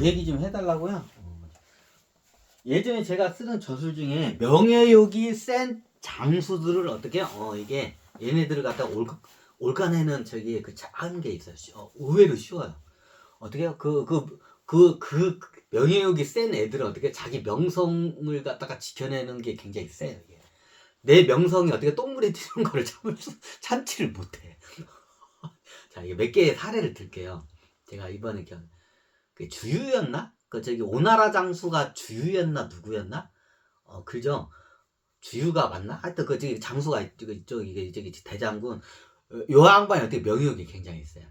그 얘기 좀 해달라고요. 예전에 제가 쓰는 저술 중에 명예욕이 센 장수들을 어떻게 어 이게 얘네들을 갖다 올 올가내는 저기 그 작은 게 있어요. 쉬- 어, 의외로 쉬워요. 어떻게요? 그 그 그 그 명예욕이 센 애들은 어떻게 자기 명성을 갖다가 지켜내는 게 굉장히 세요. 이게. 내 명성이 어떻게 똥물에 튀는 거를 참을 수 참지를 못해. 자, 이게 몇 개의 사례를 들게요. 제가 이번에 겨, 그 주유였나? 그 저기 오나라 장수가 주유였나 누구였나? 어, 그죠? 주유가 맞나? 하여튼 그 저기 장수가 있- 저기 저기 저기 대장군 어, 요 양반이 어떻게 명예욕이 굉장히 있어요.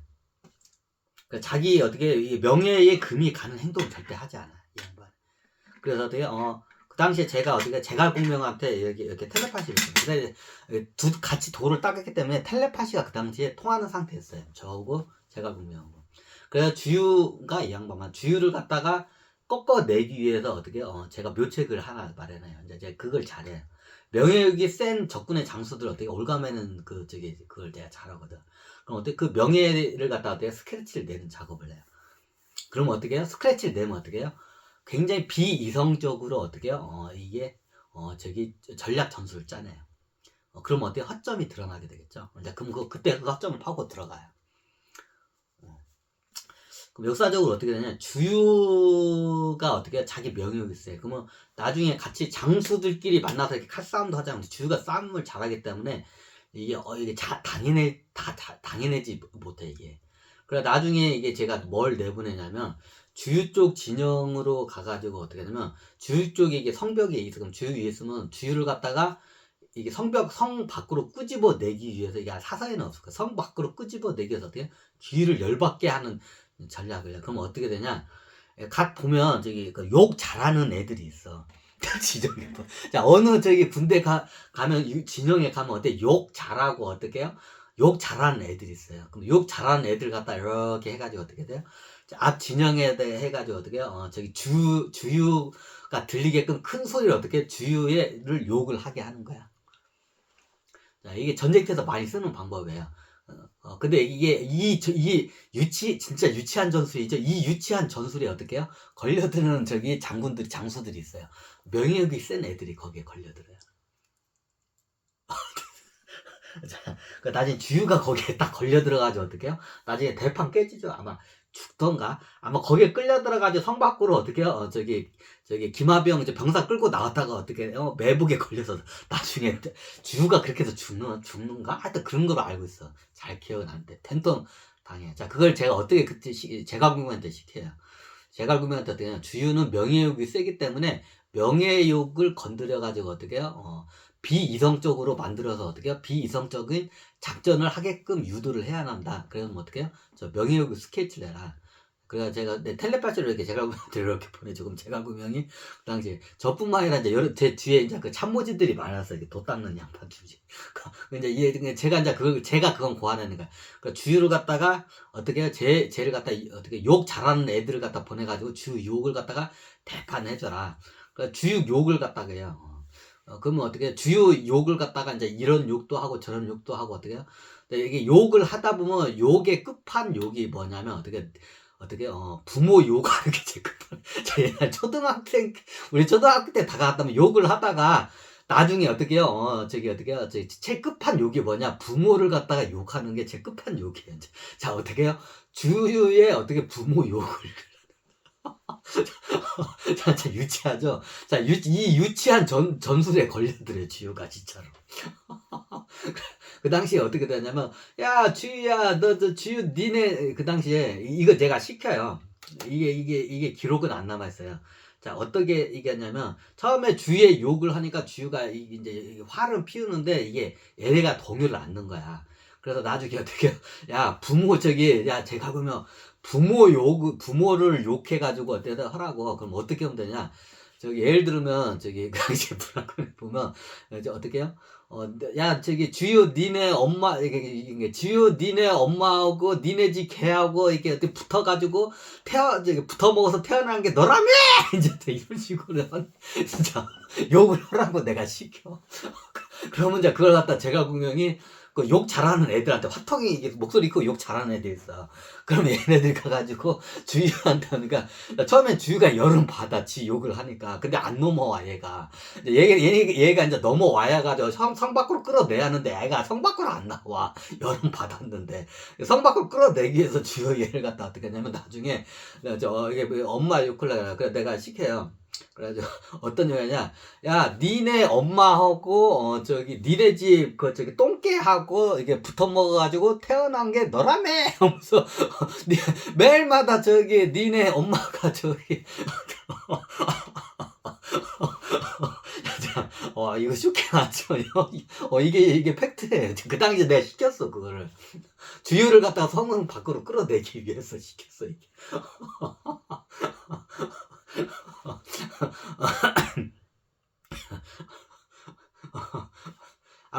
그 자기 어떻게 이 명예에 금이 가는 행동을 절대 하지 않아. 이 양반. 그래서 어떻게 어. 그 당시에 제가 어떻게 제갈 공명한테 이렇게 이렇게 텔레파시를 했어요. 그래서 두 같이 돌을 닦았기 때문에 텔레파시가 그 당시에 통하는 상태였어요. 저하고 제갈 공명하고. 그래서 주유가 이 양반만 주유를 갖다가 꺾어내기 위해서 어떻게 어 제가 묘책을 하나 마련해요. 이제 제가 그걸 잘해요. 명예욕이 센 적군의 장수들 어떻게 올가매는 그 저기 그걸 제가 잘하거든. 그럼 어떻게 그 명예를 갖다 어떻게 스크래치를 내는 작업을 해요. 그럼 어떻게 해요? 스크래치를 내면 어떻게 해요? 굉장히 비이성적으로 어떻게 해요? 어 이게 어 저기 전략 전술을 짜내요. 어, 그럼 어떻게 허점이 드러나게 되겠죠. 그럼 그 그때 그 허점을 파고 들어가요. 역사적으로 어떻게 되냐? 주유가 어떻게 자기 명예욕이 있어요. 그러면 나중에 같이 장수들끼리 만나서 이렇게 칼싸움도 않는데 주유가 싸움을 잘하기 때문에 이게 어 이게 자, 당연해 다, 다 당연하지 못해 이게. 그래 나중에 이게 제가 뭘 내보내냐면 주유 쪽 진영으로 가가지고 어떻게 하냐면 주유 쪽에 이게 성벽이 있어 그럼 주유 위에 있으면 주유를 갖다가 이게 성벽 성 밖으로 끄집어 내기 위해서 이게 사사에는 없을 거야. 성 밖으로 끄집어 내기 위해서 어떻게 주유를 열받게 하는 전략을 해. 그럼 어떻게 되냐? 각 보면 저기 그 욕 잘하는 애들이 있어. 진영에 뭐. 자 어느 저기 군대 가 가면 유- 진영에 가면 어때 욕 잘하고 어떻게 해요? 욕 잘하는 애들이 있어요. 그럼 욕 잘하는 애들 갖다 이렇게 해가지고 어떻게 돼요? 자, 앞 진영에 대해 해가지고 어떻게 해요? 어, 저기 주 주유가 들리게끔 큰 소리를 어떻게 주유를 욕을 하게 하는 거야. 자, 이게 전쟁터에서 많이 쓰는 방법이에요. 어, 어, 근데 이게 이, 저- 이 유치 진짜 유치한 전술이죠. 이 유치한 전술이 어떻게 해요? 걸려드는 저기 장군들이 장수들이 있어요. 명예욕이 센 애들이 거기에 걸려들어요. 자, 그 나중에 주유가 거기에 딱 걸려 들어가지고 어떻게 해요? 나중에 대판 깨지죠. 아마 죽던가 아마 거기에 끌려 들어가지고 성 밖으로 어떻게 해요? 어, 저기 저기 김하병 이제 병사 끌고 나왔다가 어떻게 해요? 매복에 걸려서 나중에 주유가 그렇게 해서 죽는 죽는가? 하여튼 그런 걸로 알고 있어. 잘 기억은 안 돼. 텐통 당해. 자 그걸 제가 어떻게 그때 시, 제갈공명한테 시켜요. 제갈공명한테 어떻게 해요? 주유는 명예욕이 세기 때문에 명예욕을 건드려 가지고 어떻게 해요? 어, 비이성적으로 만들어서 어떻게 해요? 비이성적인 작전을 하게끔 유도를 해야 한다. 그래서 뭐 어떻게 해요? 저 명예욕 스케치를 해라. 그래서 제가 내 텔레파시로 이렇게 제갈구명한테 이렇게 보내줘. 그럼 제갈구명이 그 당시에 저뿐만 아니라 이제 여러 제 뒤에 이제 그 참모진들이 많아서 이렇게 도 닦는 양반 주지. 그 이제 이게 제가 이제 그걸 제가 그건 고안하는 거야. 그러니까 주유를 갖다가 어떻게? 제 쟤를 갖다 이- 어떻게 욕 잘하는 애들을 갖다 보내가지고 주 욕을 갖다가 대판해줘라. 그러니까 주유 욕을 갖다가 해요. 어, 그러면 어떻게? 주요 욕을 갖다가 이제 이런 욕도 하고 저런 욕도 하고 어떻게 해요? 근데 이게 욕을 하다 보면 욕의 끝판 욕이 뭐냐면 어떻게 어떻게 어 부모 욕하는 게 제일. 저 옛날 초등학생 우리 초등학교 때다 갔다면 욕을 하다가 나중에 어떻게 해요? 어 저기 어떻게 해요? 제 제일 끝판 욕이 뭐냐? 부모를 갖다가 욕하는 게 제일 끝판 욕이에요. 자 어떻게 해요? 주유의 어떻게 부모 욕을 자, 자, 유치하죠? 자, 유, 이 유치한 전, 전술에 걸려들어요, 주유가, 진짜로. 그 당시에 어떻게 되냐면, 야, 주유야, 너, 저, 주유, 니네, 그 당시에, 이거 제가 시켜요. 이게, 이게, 이게 기록은 안 남아 있어요. 자, 어떻게 얘기하냐면, 처음에 주유의 욕을 하니까 주유가 이- 이제 화를 피우는데, 이게 얘네가 동요를 안는 거야. 그래서 나중에 어떻게? 야, 부모, 저기, 야, 제가 보면, 부모 욕, 부모를 욕해 가지고 어때다 하라고. 그럼 어떻게 하면 되냐? 저기 예를 들면 저기 그 당시에 브라콘에 보면 이제 어떻게 해요? 어, 야 저기 주요 니네 엄마 이게, 주요 니네 엄마하고 니네 집 개하고 이렇게 어떻게 붙어가지고 태어 저기 붙어 먹어서 태어난 게 너라며 이제 이런 식으로 한- 진짜 욕을 하라고 내가 시켜. 그러면 이제 그걸 갖다 제가 분명히 그그욕 잘하는 애들한테 화통이 이게 목소리 크고 욕 잘하는 애들 있어. 그러면 얘네들 가가지고 주유한테 하니까 처음엔 주유가 열은 받아 지 욕을 하니까. 근데 안 넘어와 얘가. 얘가 얘, 얘가 이제 넘어와야 가지고 성, 성 밖으로 끌어내야 하는데 애가 성 밖으로 안 나와. 열은 받았는데. 성 밖으로 끌어내기 위해서 주유 얘를 갖다 어떻게 하냐면 나중에 저 이게 뭐 엄마 욕을 해 그래. 내가 시켜요. 그래가지고 어떤 얘기냐? 야 니네 엄마하고 어 저기 니네 집 그 저기 똥개하고 이게 붙어 먹어가지고 태어난 게 너라며! 하면서 니- 매일마다 저기 니네 엄마가 저기 자, 와 이거 쇼킹하죠. 어 이게 이게 팩트예요. 그 당시에 내가 시켰어 그거를. 주유를 갖다가 성능 밖으로 끌어내기 위해서 시켰어 이게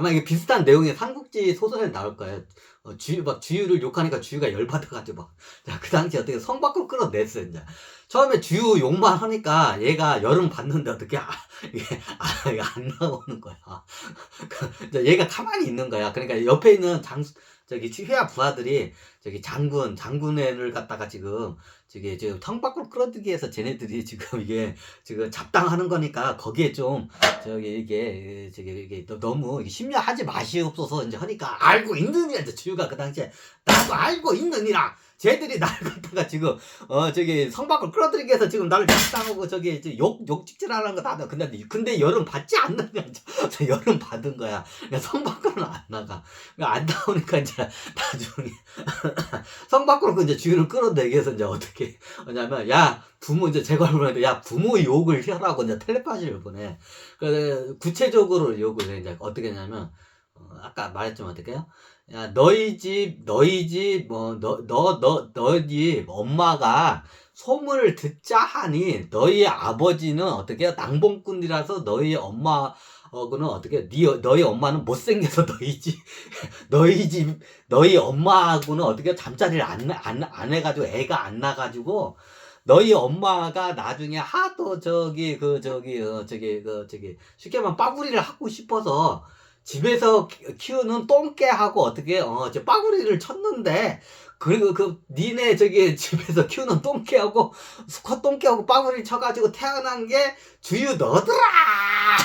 아마 이게 비슷한 내용의 삼국지 소설에 나올 거예요. 어, 주유, 막 주유를 욕하니까 주유가 열받아가지고 막. 자, 그 당시 어떻게 성 밖으로 끌어냈어요, 이제. 처음에 주유 욕만 하니까 얘가 열은 받는데 어떻게, 아, 이게, 아, 이게 안 나오는 거야. 그, 얘가 가만히 있는 거야. 그러니까 옆에 있는 장, 저기 휘하 부하들이 저기 장군, 장군회를 갖다가 지금 저기 지금 성 밖으로 끌어들기 위해서 쟤네들이 지금 이게 지금 잡당하는 거니까 거기에 좀 저기 이게 저기 이게 너- 너무 심려하지 마시옵소서 이제 하니까 알고 있느니라 이제 주유가 그 당시에 나도 알고 있느니라 쟤들이 나를 갖다가 지금 어 저기 성 밖으로 끌어들이기 위해서 지금 나를 잡당하고 저기 욕 욕직질 하는 거 나도 근데 근데 열은 받지 않느냐 이제 열은 받은 거야 그러니까 성 밖으로는 안 나가 그러니까 안 나오니까 이제 나중에 성 밖으로 그 이제 주유를 끌어내기 위해서 이제 어떻게 하냐면 야 부모 이제 제가 보는데 야 부모 욕을 하라고 이제 텔레파시를 보내. 그 구체적으로 욕을 해 이제 어떻게 하냐면 어, 아까 말했지만 어떻게요? 야 너희 집 너희 집 뭐 너 너 너 너희 엄마가 소문을 듣자 하니 너희 아버지는 어떻게? 낭봉꾼이라서 너희 엄마 어그는 어떻게 네 너희 엄마는 못생겨서 너희 집 너희 집 너희 엄마하고는 어떻게 잠자리를 안안안 해가지고 애가 안 나가지고 너희 엄마가 나중에 하도 저기 그 저기 어 저기 그 저기 쉽게 말하면 빠구리를 하고 싶어서 집에서 키- 키우는 똥개하고 어떻게 어 저 빠구리를 쳤는데 그리고 그 니네 저기 집에서 키우는 똥개하고 수컷 똥개하고 빠구리를 쳐가지고 태어난 게 주유 너더라!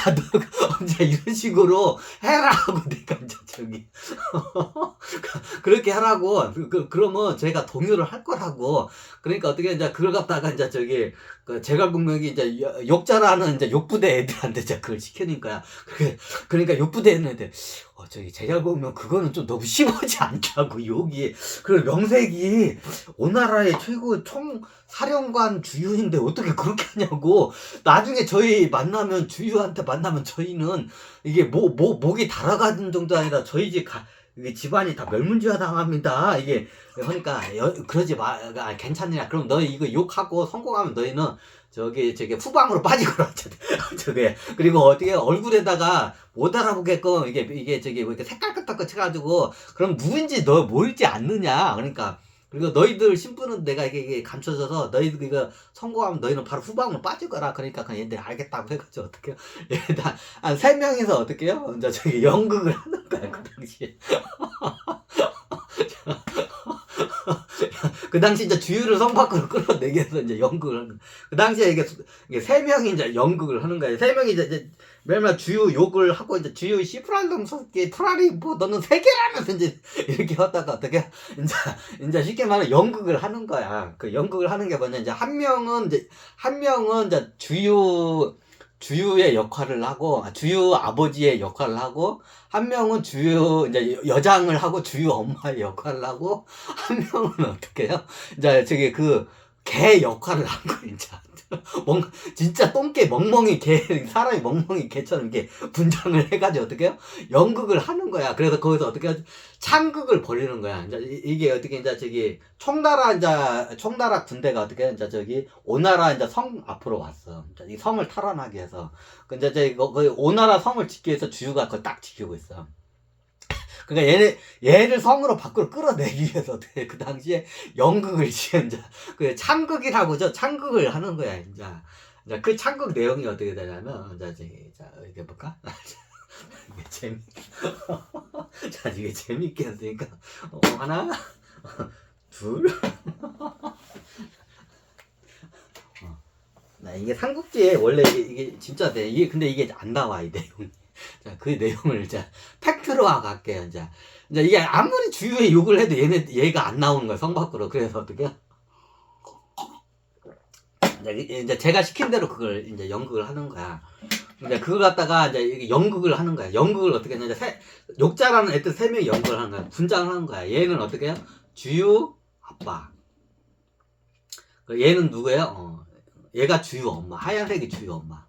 너 이제 이런 식으로 해라 하고 내가 이제 저기 그렇게 하라고. 그, 그, 그러면 제가 동요를 할 거라고. 그러니까 어떻게 이제 그걸 갖다가 이제 저기 그 제갈 공명이 이제 여- 욕자라는 이제 욕부대 애들한테 이제 그걸 시키니까 그 그러니까 욕부대 애들한테 어 저기 제갈공명 그거는 좀 너무 심하지 않다고 욕이 그리고 명색이 오나라의 최고 총 사령관 주유인데 어떻게 그렇게 하냐고. 나중에 저희 만나면 주유한테 만나면 저희는 이게 목, 목, 목이 달아가는 정도 아니라 저희 집 가, 이게 집안이 다 멸문지화 당합니다. 이게 그러니까 여, 그러지 마, 아, 괜찮냐? 그럼 너희 이거 욕하고 성공하면 너희는 저기 저기 후방으로 빠지거라. 저게 그리고 어떻게 얼굴에다가 못 알아보게끔 이게 이게 저기 뭐 이렇게 색깔 같은 쳐가지고 그럼 누군지 너 모르지 않느냐? 그러니까. 그리고 너희들 신분은 내가 이게, 이게 감춰져서 너희들 이거 성공하면 너희는 바로 후방으로 빠질 거라 그러니까 그냥 얘들 알겠다고 해가지고 어떻게 얘들 한세 명이서 어떻게 해요? 이제 저기 연극을 하는 거야 그 당시에 그 당시 이제 주유를 성 밖으로 끌어내기 위해서 이제 연극을 하는. 그 당시에 이게, 수- 이게 세 명이 이제 연극을 하는 거야. 세 명이 이제, 이제 매일마다 주유 욕을 하고 이제 주유 시프랄놈 새끼 프라리 뭐 너는 세 개라면서 이제 이렇게 하다가 어떻게 이제 이제 쉽게 말하면 연극을 하는 거야. 그 연극을 하는 게 뭐냐. 이제 한 명은 이제 한 명은 이제 주유 주유의 역할을 하고 아, 주유 아버지의 역할을 하고 한 명은 주유 이제 여- 여장을 하고 주유 엄마의 역할을 하고 한 명은 어떻게 해요? 이제 저기 그 개 역할을 한 거야 이제 멍 진짜 똥개 멍멍이 개 사람이 멍멍이 개처럼 이렇게 분장을 해가지고 어떻게 해요? 연극을 하는 거야. 그래서 거기서 어떻게 하지? 창극을 벌이는 거야. 이제 이- 이게 어떻게 이제 저기 총나라 이제 총나라 군대가 어떻게 이제 저기 오나라 이제 성 앞으로 왔어. 이제 이 성을 탈환하기 위해서. 그 이제 저기 거- 거기 오나라 성을 지키기 위해서 주유가 그걸 딱 지키고 있어. 그러니까 얘네 얘를 성으로 밖으로 끌어내기 위해서 그 당시에 연극을 지은 이제 그 창극이라고죠. 창극을 하는 거야 이제. 이제 그 창극 내용이 어떻게 되냐면 이제 저기 자 이렇게 볼까? 이게 재미. 자 이게 재밌게 했으니까 어, 하나, 둘. 어. 나 이게 삼국지에 원래 이게, 이게 진짜 돼. 이게 근데 이게 안 나와 이 내용이. 자, 그 내용을 이제 팩트로 갈게요. 이제. 이제 이게 아무리 주유에 욕을 해도 얘네 얘가 안 나오는 거야 성 밖으로. 그래서 어떻게? 이제, 제가 시킨 대로 그걸 이제 연극을 하는 거야. 이제 그걸 갖다가 이제 연극을 하는 거야. 연극을 어떻게 했냐. 세, 욕자라는 애들 세 명이 연극을 하는 거야. 분장을 하는 거야. 얘는 어떻게 해요? 주유 아빠. 그 얘는 누구예요? 어, 얘가 주유 엄마. 하얀색이 주유 엄마.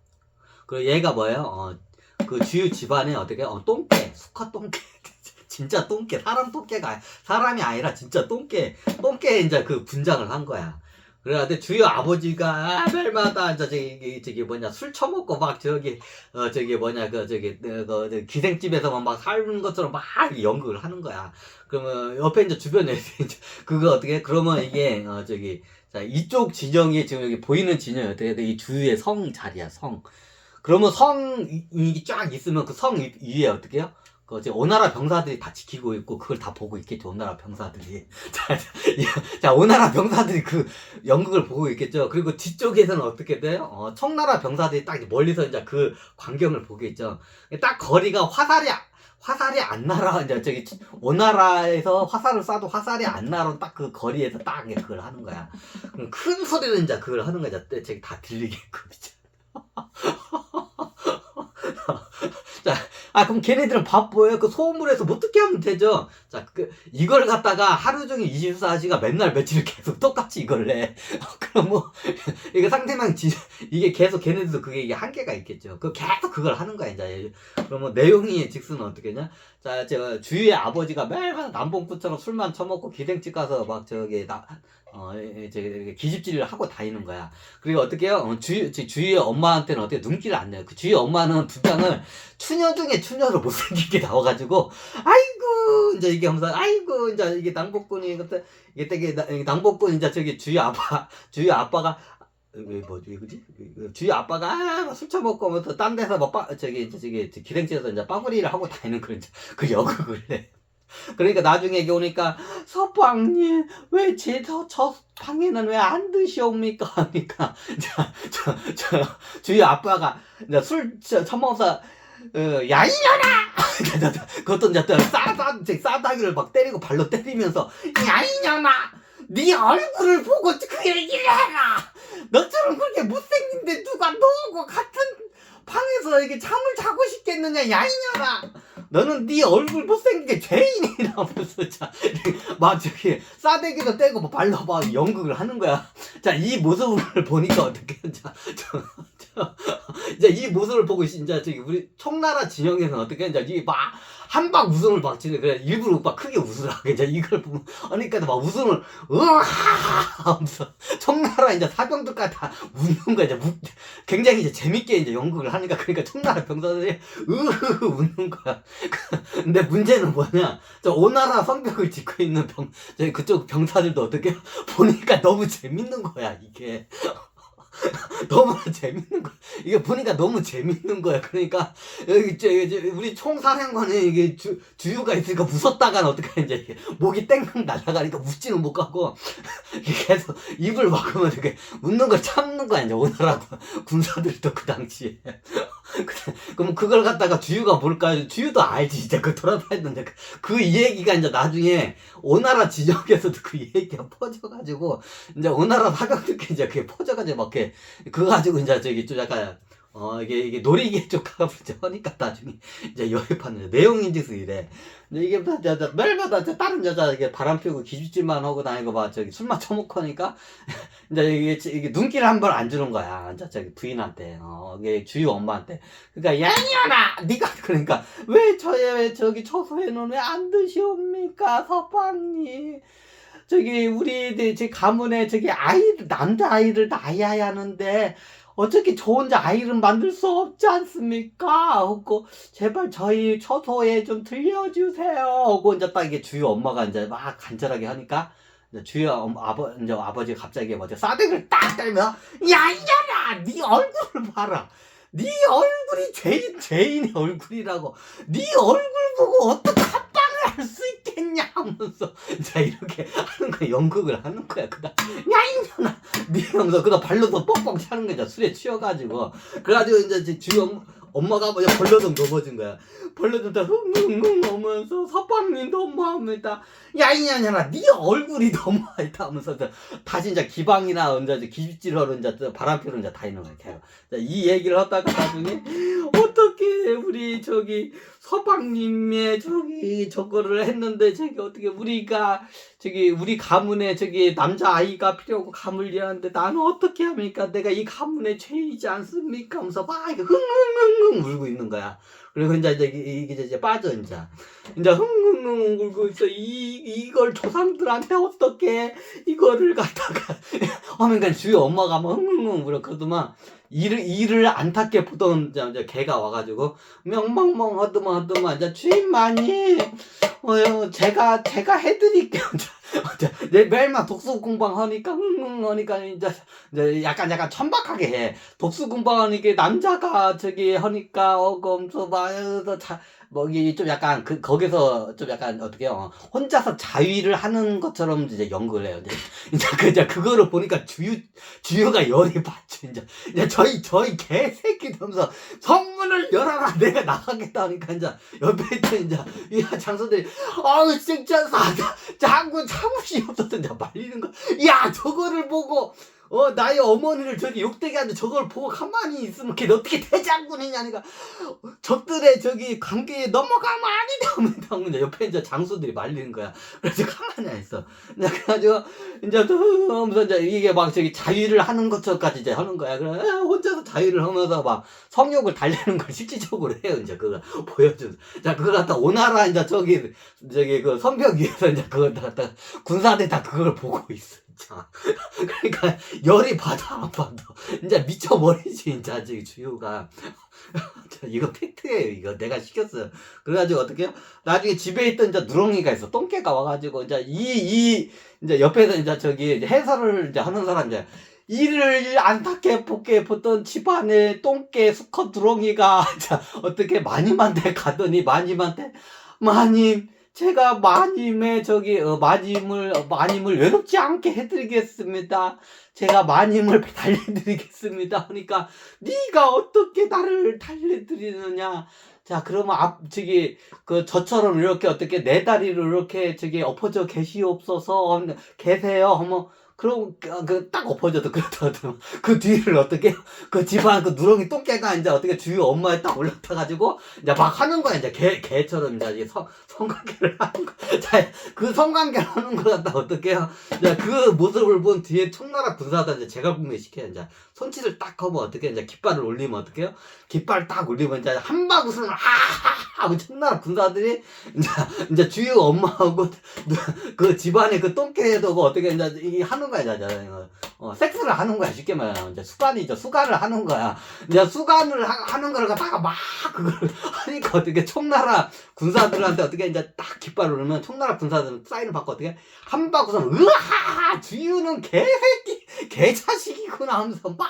그리고 얘가 뭐예요? 어, 그 주유 집안에 어떻게 어, 똥개, 수컷 똥개. 진짜 똥개, 사람 똥개가 사람이 아니라 진짜 똥개, 똥개 이제 그 분장을 한 거야. 그래가지고 주유 아버지가 이제 저기 저기 뭐냐 술 처먹고 막 저기 어 저기 뭐냐 그 저기 그, 그, 저 기생집에서만 막 살는 것처럼 막 연극을 하는 거야. 그러면 옆에 이제 주변에 이제 그거 어떻게 해? 그러면 이게 어 저기 자 이쪽 진영이 지금 여기 보이는 진영이 어떻게 돼? 이 주유의 성 자리야 성. 그러면 성이 쫙 있으면 그 성 위에 어떻게 해요? 그 이제 오나라 병사들이 다 지키고 있고 그걸 다 보고 있겠죠 오나라 병사들이. 자, 자, 자 오나라 병사들이 그 연극을 보고 있겠죠. 그리고 뒤쪽에서는 어떻게 돼요? 어, 청나라 병사들이 딱 멀리서 이제 그 광경을 보겠죠. 딱 거리가 화살이 화살이 안 날아 이제 저기 오나라에서 화살을 쏴도 화살이 안 날아 딱 그 거리에서 딱 그걸 하는 거야. 큰 소리로 이제 그걸 하는 거죠 저기 다 들리게끔 이제 자, 아 그럼 걔네들은 바보예요. 그 소음물에서 못 듣게 하면 되죠. 자, 그 이걸 갖다가 하루 종일 24시간 맨날 며칠 계속 똑같이 이걸 해. 그럼 뭐 이게 상대방 지 이게 계속 걔네들도 그게 이게 한계가 있겠죠. 그 계속 그걸 하는 거야 이제. 그러면 내용이 직수는 어떻게 냐 자, 저 주위의 아버지가 매일마다 남봉꾼처럼 술만 처먹고 기생집 가서 막 저기 나 어, 이제 기집질을 하고 다니는 거야. 그리고 어떻게 해요? 어, 주, 주위의 엄마한테는 어떻게 눈길을 안 내요. 그 주위 엄마는 부장을 추녀 중에 추녀로 못생기게 나와가지고, 아이고, 이제 이게 하면서, 아이고, 이제 이게 낭복꾼이, 그때, 이게 되게, 낭복꾼, 이제 저기 주위 아빠, 주위 아빠가, 왜 뭐지 왜 그지 주위 아빠가 아, 술 처먹고 하면서 딴 데서 뭐 빠, 저기 저기 기생집에서 이제 빠구리를 하고 다니는 그 이제 그 연극을 해. 그러니까 나중에 여기 오니까 서방님 왜 제 저 방에는 왜 안 드시옵니까? 하니까 저저 저 주위 아빠가 이제 술 저- 처먹어서 어, 야 이년아! 그것도 이제 또 싸다 싸다기를 막 때리고 발로 때리면서 야 이년아 네 얼굴을 보고 그 얘기를 해라! 너처럼 그렇게 못생긴데 누가 너하고 같은 방에서 이게 잠을 자고 싶겠느냐 야 이년아 너는 네 얼굴 못생긴 게 죄인이라면서 자, 막 저기 싸대기도 떼고 뭐 발로 막 연극을 하는 거야. 자, 이 모습을 보니까 어떻게 자, 저, 저, 이제 이 모습을 보고 진짜 저기 우리 청나라 진영에서는 어떻게 이제 이막 한방 웃음을 막 지는 그래 일부러 막 크게 웃으라 이제 이걸 보면 그러니까 막 웃음을 으아 하면서 청나라 이제 사병들까지 다 웃는 거야 이제 무- 굉장히 이제 재밌게 이제 연극을 하니까 그러니까 청나라 병사들이 으흐 웃는 거야. 근데 문제는 뭐냐? 저 오나라 성벽을 짓고 있는 병, 저 그쪽 병사들도 어떻게 보니까 너무 재밌는 거야 이게. 너무 재밌는 거야. 이게 보니까 너무 재밌는 거야. 그러니까 여기 저, 우리 총사령관은 이게 주, 주유가 있으니까 무섭다가는 어떻게 이제 목이 땡땡 날아가니까 웃지는 못 가고 계속 입을 막으면 이렇게 웃는 걸 참는 거야 이제 오나라 군사들도 그 당시에. 그래, 그럼 그걸 갖다가 주유가 뭘까요? 주유도 알지 이제 그 돌아다녔는데 그, 그 얘기가 이제 나중에 오나라 지역에서도 그 얘기가 퍼져가지고 이제 오나라 사병들께 이제 그게 퍼져가지고 막 이렇게 그거 가지고 이제 저기 좀 약간 어 이게 이게 놀이기에 쪽 가서 이제 하니까 나중에 이제 여입하는 내용인지수 이래. 근데 이게 다 여자 매일마다 이제 다른 여자 이게 바람 피우고 기집질만 하고 다니고 막 저기 술만 처먹고 하니까 이제 이게 이게 눈길을 한 번 안 주는 거야. 이제 저기 부인한테. 어 이게 주유 엄마한테. 그러니까 야이년아! 네가 그러니까 왜 저의 왜 저기 처소에는 왜 안 드시옵니까 서방님? 저기 우리 제 가문에 저기 아이들 남자 아이를 낳아야 하는데 어떻게 저 혼자 아이를 만들 수 없지 않습니까? 하고 제발 저희 처소에 좀 들려주세요. 하고 이제 딱 이게 주유 엄마가 이제 막 간절하게 하니까 주유 엄, 아버 이제 아버지 가 갑자기 뭐죠 싸대기를 딱 때리면 야 이년아 네 얼굴을 봐라. 네 얼굴이 죄인 죄인의 얼굴이라고 네 얼굴 보고 합방을 할 수 있겠냐 하면서 자 이렇게 하는 거야. 연극을 하는 거야 그다 야 이년아! 네 하면서 그다 발로도 뻑뻑 차는 거야. 술에 취해가지고. 그래가지고 이제 엄, 엄마가 벌러덩 넘어진 거야 벌러덩 다 흥흥흥 오면서 서방님 너무합니다 야 이년아 네 얼굴이 너무하다 하면서 다시 이제 기방이나 이제 기집질하러 이제 바람피로 이제 다니는 거야 걔가 자, 이 얘기를 하다가 나중에 어떻게 우리 저기 서방님의 저기 저거를 했는데 저기 어떻게 우리가 저기 우리 가문에 저기 남자 아이가 필요하고 가문을 일하는데 나는 어떻게 합니까? 내가 이 가문의 죄이지 않습니까? 하면서 막 흥흥흥흥 울고 있는 거야. 그리고 이제 이제 이게 이제 빠져 이제. 이제 흥흥흥 울고 있어. 이 이걸 조상들한테 어떻게 이거를 갖다가. 하면 그러니까 주위 엄마가 막 흥흥흥 그러더만 이를 이를 안타게 보던 이제 개가 와가지고 명멍멍 하더만 하더만 이제 주인만이 어여 제가 제가 해드릴게요. 이제 내 매일만 독서 공방하니까 흥흥 하니까 이제, 이제 약간 약간 천박하게 해. 독서 공방하니까 남자가 저기 하니까 봐서 자 뭐기 좀 약간 그 거기서 좀 약간 어떻게 요 혼자서 자위를 하는 것처럼 이제 연구를 해요. 이제 이제 그 이제 그거를 보니까 주유 주유가 열이 받죠. 이제 이제 저희 저희 개새끼 하면서 성문을 열어라 내가 나가겠다 하니까 이제 옆에 있던 이제 이 장소들이 아우 진짜 사다 장군 참으시 없어서 이제 말리는 거. 야 저거를 보고 어 나의 어머니를 저기 욕되게 하는데 저걸 보고 가만히 있으면 걔 어떻게 대장군이냐니까 적들의 저기 관계에 넘어가면 아니다 하면 옆에 이제 장수들이 말리는 거야. 그래서 가만히 안 있어. 그래가지고 이제 또 하면서 이제 이게 막 저기 자위를 하는 것처럼까지 이제 하는 거야. 그래 아, 혼자서 자위를 하면서 막 성욕을 달래는 걸 실질적으로 해요. 이제 그거 보여준. 자 그걸 갖다 오나라 이제 저기 저기 그 성벽 위에서 이제 그걸 갖다 군사들 다 그걸 보고 있어. 진짜. 그러니까 열이 받아 안 받아. 이제 미쳐버리지 진짜 지금 주유가. 자, 이거 팩트예요 이거 내가 시켰어요. 그래가지고 어떻게 요 나중에 집에 있던 이제 누렁이가 있어 똥개가 와가지고 이제 이이 이제 옆에서 이제 저기 이제 해설을 이제 하는 사람 이제 이를 안타게 복게 보던 집안에 똥개 수컷 누렁이가 자 어떻게 마님한테 가더니 마님한테 마님 제가 마님의 저기 어, 마님을 어, 마님을 외롭지 않게 해드리겠습니다. 제가 마님을 달래드리겠습니다. 하니까 네가 어떻게 나를 달래드리느냐? 자 그러면 앞 저기 그 저처럼 이렇게 어떻게 네 다리를 이렇게 저기 엎어져 계시옵소서 계세요. 하면 그럼 그딱 엎어져도 그렇다고 그 뒤를 어떻게 그 집안 그 누렁이 똥개가 이제 어떻게 주위 엄마에 딱 올라타 가지고 이제 막 하는 거야 이제 개 개처럼 이제 성 성관계를 하는 거. 자그 성관계를 하는 거 갖다 어떻게 해요? 그 모습을 본 뒤에 청나라 군사다 이제 제가 시켜요 이제 손짓을 딱 하면 어떻게 이제 깃발을 올리면 어떻게 해요? 깃발 딱 올리면 이제 한박 웃으면 아하하 하고 청나라 군사들이 이제 이제 주위 엄마하고 그 집안에 그 똥개도 그 어떻게 이제 이 하는 거야 이제 이제 어, 섹스를 하는 거야 쉽게 말하면. 이제 수간이죠. 수간을 하는 거야. 이제 수간을 하, 는 거를 갖다가 막 그걸 하니까 어떻게 청나라 군사들한테 어떻게 이제 딱 깃발을 올리면 청나라 군사들은 사인을 받고 어떻게 한 바구선 으하 주유는 개새끼 개자식이구나 하면서 막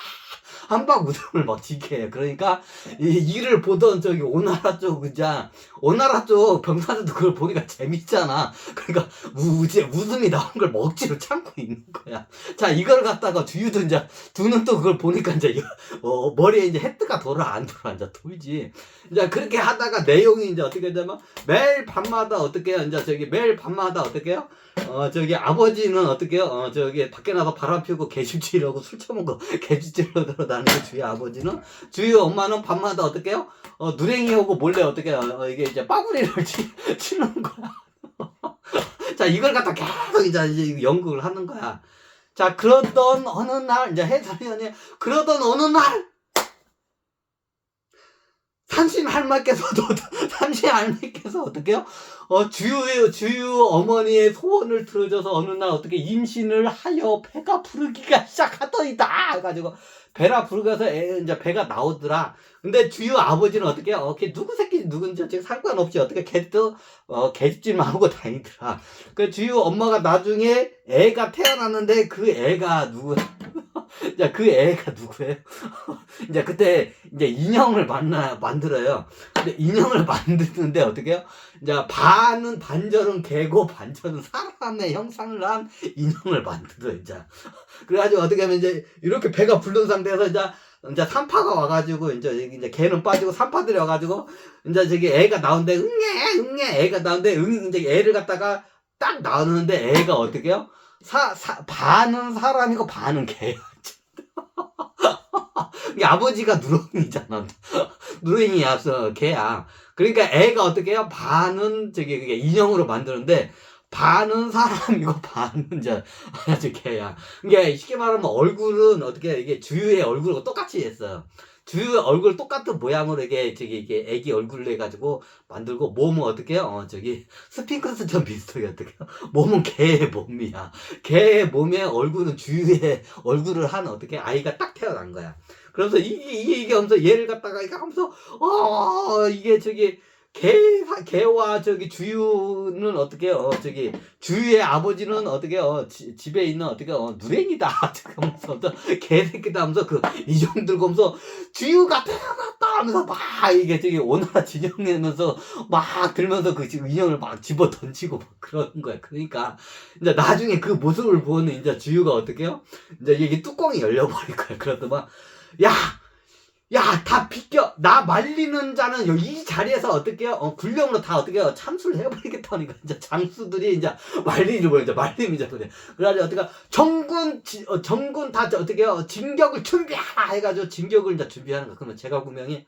한박 웃음을 막 지게 해. 그러니까 이 일을 보던 저기 오나라 쪽 그냥 오나라 쪽 병사들도 그걸 보니까 재밌잖아. 그러니까 우제 웃음이 나온 걸 먹지로 참고 있는 거야. 자 이걸 갖다가 주유도 이제 두는 또 그걸 보니까 이제 어, 머리에 이제 헤드가 돌아 안 돌아 이제 돌지. 이제 그렇게 하다가 내용이 이제 어떻게 되면 매일 밤마다 어떻게 해요? 이제 저기 매일 밤마다 어떻게 해요? 어 저기 아버지는 어떻게 해요? 어 저기 밖에 나가 바람 피우고 개집질하고 술 처먹고 개집질로 들어다 니고 주위 아버지는 주위 엄마는 밤마다 어떻게 해요? 어 누랭이 오고 몰래 어떻게 해요? 어, 이게 이제 빠구리를 치, 치는 거야. 자 이걸 갖다 계속 이제, 연극을 하는 거야. 자 그러던 어느 날 이제 해설위원이 그러던 어느 날 삼신 할머니께서도 삼신 할머니께서 어떻게요? 어 주유 주유 어머니의 소원을 들어줘서 어느 날 어떻게 임신을 하여 배가 부르기가 시작하더이다 해가지고 배라 부르가서 애, 이제 배가 나오더라. 근데 주유 아버지는 어떻게 어, 걔 누구 새끼 누군지 어떻게 상관없이 어떻게 걔도 어 개집질만 하고 다니더라. 그 주유 엄마가 나중에 애가 태어났는데 그 애가 누구 이제 그 애가 누구예요? 이제 그때 이제 인형을 만나 만들어요. 근데 인형을 만드는데 어떻게 해요? 이제 반은 반절은 개고 반절은 사람의 형상을 한 인형을 만들어 이제. 그래가지고 어떻게 하면 이제 이렇게 배가 부른 상태에서 이제 이제 산파가 와가지고 이제 이제 개는 빠지고 산파들이 와가지고 이제 저기 애가 나오는데 응애 응애 애가 나오는데 응 이제 애를 갖다가 딱 나오는데 애가 어떻게 해요? 사, 사 반은 사람이고 반은 개야. 아버지가 누렁이잖아. 누렁이야, 서 개야. 그러니까 애가 어떻게 해요? 반은 저기 그게 인형으로 만드는데 반은 사람이고 반은 이제 아주 개야. 이게 쉽게 말하면 얼굴은 어떻게 이게 주유의 얼굴과 똑같이 했어요. 주유 얼굴 똑같은 모양으로 이게 저기 이게 애기 얼굴로 해가지고 만들고 몸은 어떻게 해요? 어 저기 스핑크스처럼 비슷하게 어떻게 해요? 몸은 개의 몸이야. 개의 몸에 얼굴은 주유의 얼굴을 한 어떻게 아이가 딱 태어난 거야. 그래서 이게 이게 이게 하면서 얘를 갖다가 이거 하면서 어 이게 저기 개 개와 저기 주유는 어떻게 어 저기 주유의 아버지는 어떻게 어 지- 집에 있는 어떻게 어 누랭이다 하면서 또 개새끼다 하면서 그 이정 들고 하면서 주유가 태어났다 하면서 막 이게 저기 오나라 진영내면서 막 들면서 그 인형을 막 집어 던지고 막 그러는 거야. 그러니까 이제 나중에 그 모습을 보는 이제 주유가 어떻게 해요? 이제 이게 뚜껑이 열려버릴 거야. 그러더만 야! 야, 다 비켜! 나 말리는 자는 이 자리에서 어떻게 해요? 어, 굴령으로 다 어떻게 해요? 참수를 해버리겠다니까. 이제 장수들이 이제 말리는 거 이제 이제 그래. 그래가지고 어떻게? 정군, 지- 어, 정군 다 저- 어떻게 해요? 진격을 준비하라! 해가지고 진격을 이제 준비하는 거. 그러면 제가 분명히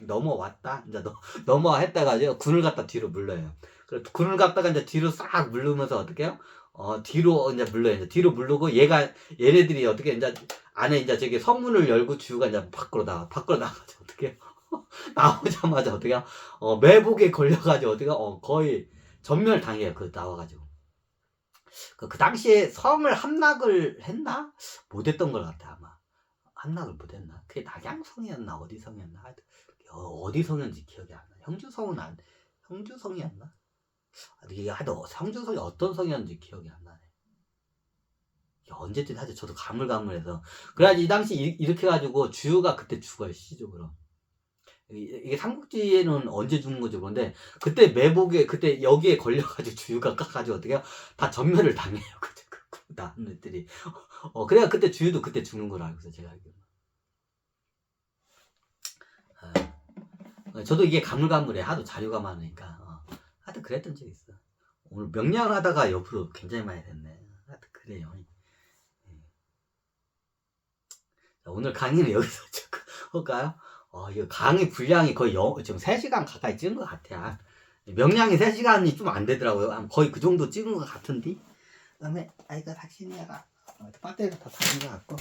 넘어왔다? 이제 넘, 넘어 했다가 이제 군을 갖다 뒤로 물러요. 그래, 군을 갖다가 이제 뒤로 싹 물르면서 어떻게 해요? 어, 뒤로 이제 물러요. 이제 뒤로 물르고 얘가, 얘네들이 어떻게 이제 안에 이제 저기 성문을 열고 주유가 이제 밖으로 나와. 밖으로 나가서 어떻게? 나오자마자 어떻게? 어, 매복에 걸려가지고 어떻게? 어, 거의 전멸 당해요. 그 나와가지고. 그, 그 당시에 성을 함락을 했나? 못했던 것 같아, 아마. 함락을 못했나? 그게 낙양성이었나? 어디 성이었나? 어, 어디 성이었는지 기억이 안 나. 형주성은 안, 형주성이었나? 아, 이게 하여튼 형주성이 어떤 성이었는지 기억이 안 나네. 언제쯤 하죠? 저도 가물가물해서. 그래가지고 이 당시 이- 이렇게 해가지고 주유가 그때 죽어요, 시적으로. 이- 이게 삼국지에는 언제 죽는 거죠, 그런데 그때 매복에, 그때 여기에 걸려가지고 주유가 까가지고 어떻게 해요? 다 전멸을 당해요, 그때. 그, 그, 나은 애들이. 어, 그래야 그때 주유도 그때 죽는 걸로 알고 있어요, 제가 알기로. 어, 저도 이게 가물가물해. 하도 자료가 많으니까. 어. 하여튼 그랬던 적이 있어. 오늘 명량을 하다가 옆으로 굉장히 많이 됐네. 하여튼 그래요. 예. 자, 오늘 강의는 여기서 조금 할까요? 어, 이거 강의 분량이 거의 영, 지금 3시간 가까이 찍은 것 같아. 명량이 3시간이 좀 안 되더라고요. 한 거의 그 정도 찍은 것 같은데. 그 다음에, 아, 이거 닥신이가 배터리가 다 다른 것 같고.